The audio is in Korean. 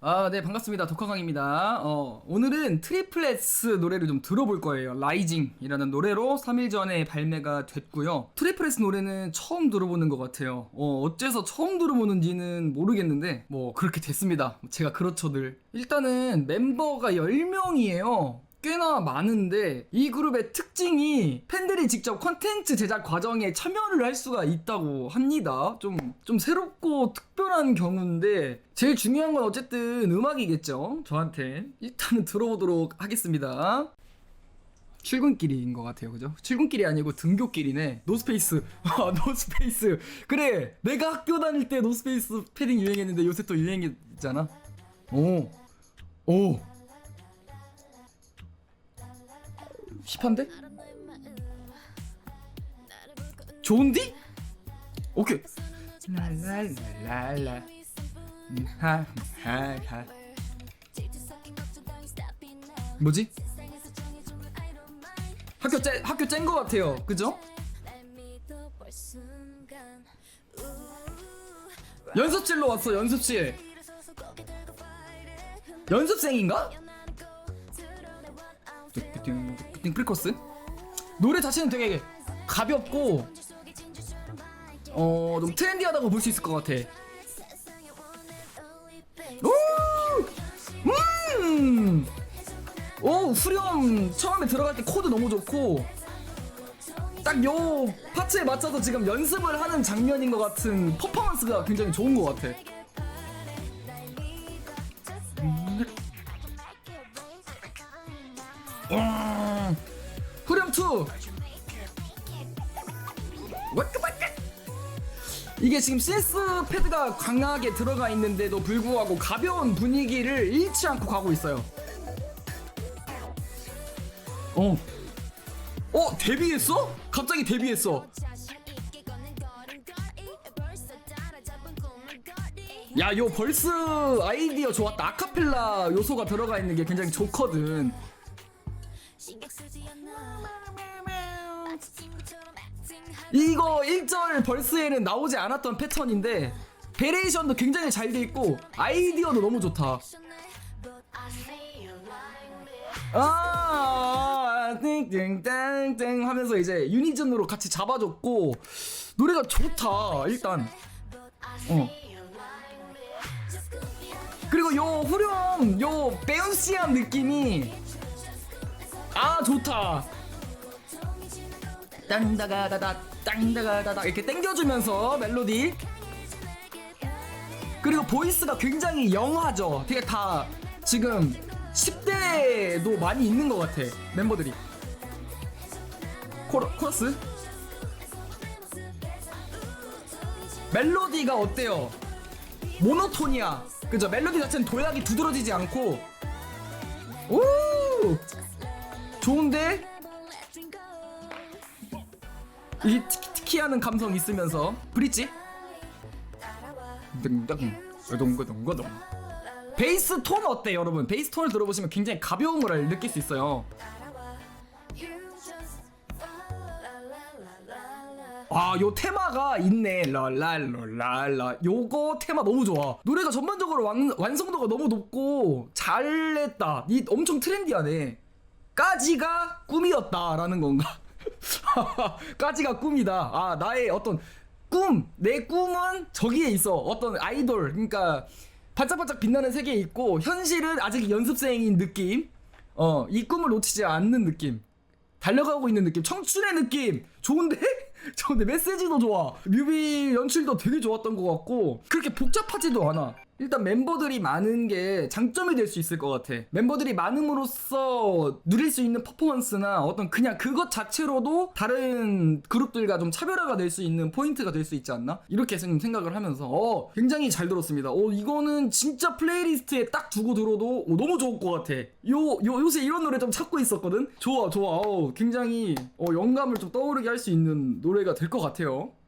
아, 네, 반갑습니다. 독화강입니다. 어, 오늘은 트리플렛스 노래를 좀 들어볼 거예요. 라이징이라는 노래로 3일 전에 발매가 됐고요. 트리플렛스 노래는 처음 들어보는 것 같아요. 어, 어째서 처음 들어보는지는 모르겠는데, 뭐, 그렇게 됐습니다. 제가 그렇죠들. 일단은 멤버가 10명이에요. 꽤나 많은데 이 그룹의 특징이 팬들이 직접 컨텐츠 제작 과정에 참여를 할 수가 있다고 합니다. 좀, 좀 새롭고 특별한 경우인데 제일 중요한 건 어쨌든 음악이겠죠. 저한테. 일단은 들어보도록 하겠습니다. 출근길인 것 같아요, 그죠? 출근길이 아니고 등교길이네. 노스페이스. 아, 노스페이스. 그래, 내가 학교 다닐 때 노스페이스 패딩 유행했는데 요새 또 유행했잖아. 오, 오. 힙한데? 좋은디? 오케이. 랄랄랄랄라. 음, 하하하. 뭐지? 학교 짠 학교 짠거 같아요. 그죠? 연습실로 왔어. 연습실. 연습생인가? 띵 프리코스 노래 자체는 되게 가볍고 어 좀 트렌디하다고 볼 수 있을 것 같아. 오! 음! 오 후렴 처음에 들어갈 때 코드 너무 좋고 딱 요 파트에 맞춰서 지금 연습을 하는 장면인 것 같은 퍼포먼스가 굉장히 좋은 것 같아. 음, 후렴 2 이게 지금 센스 패드가 강하게 들어가 있는데도 불구하고 가벼운 분위기를 잃지 않고 가고 있어요. 어. 어, 데뷔했어? 갑자기 데뷔했어. 야, 요 벌스 아이디어 좋았다. 아카펠라 요소가 들어가 있는 게 굉장히 좋거든. 이거 1절 벌스에는 나오지 않았던 패턴인데 베레이션도 굉장히 잘 돼 있고 아이디어도 너무 좋다. 아, 띵띵땅땅 하면서 이제 유니즌으로 같이 잡아줬고 노래가 좋다. 일단 어. 그리고 요 후렴 요 베운시한 느낌이 아 좋다. 땅다가다다 땅다가다다. 이렇게 땡겨주면서 멜로디. 그리고 보이스가 굉장히 영하죠. 되게 다 지금 10대도 많이 있는 것 같아 멤버들이. 코러, 코러스? 멜로디가 어때요? 모노토니아. 그죠? 멜로디 자체는 도약이 두드러지지 않고. 오 좋은데 이 티키 티키하는 감성 있으면서 브릿지 등등 어동거동거동 베이스 톤 어때 여러분 베이스 톤을 들어보시면 굉장히 가벼운 걸 느낄 수 있어요 아, 요 테마가 있네. 랄랄랄랄라. 요거 테마 너무 좋아. 노래가 전반적으로 완, 완성도가 너무 높고 잘했다. 이 엄청 트렌디하네. 까지가 꿈이었다라는 건가? 까지가 꿈이다. 아, 나의 어떤 꿈, 내 꿈은 저기에 있어. 어떤 아이돌, 그러니까 반짝반짝 빛나는 세계에 있고 현실은 아직 연습생인 느낌. 어, 이 꿈을 놓치지 않는 느낌. 달려가고 있는 느낌, 청춘의 느낌. 좋은데? 좋은데 메시지도 좋아. 뮤비 연출도 되게 좋았던 것 같고 그렇게 복잡하지도 않아. 일단 멤버들이 많은 게 장점이 될 수 있을 것 같아. 멤버들이 많음으로써 누릴 수 있는 퍼포먼스나 어떤 그냥 그것 자체로도 다른 그룹들과 좀 차별화가 될 수 있는 포인트가 될 수 있지 않나? 이렇게 좀 생각을 하면서 어 굉장히 잘 들었습니다. 어 이거는 진짜 플레이리스트에 딱 두고 들어도 어, 너무 좋을 것 같아. 요, 요 요새 이런 노래 좀 찾고 있었거든. 좋아 좋아. 어 굉장히 어 영감을 좀 떠오르게 할 수 있는 노래가 될 것 같아요.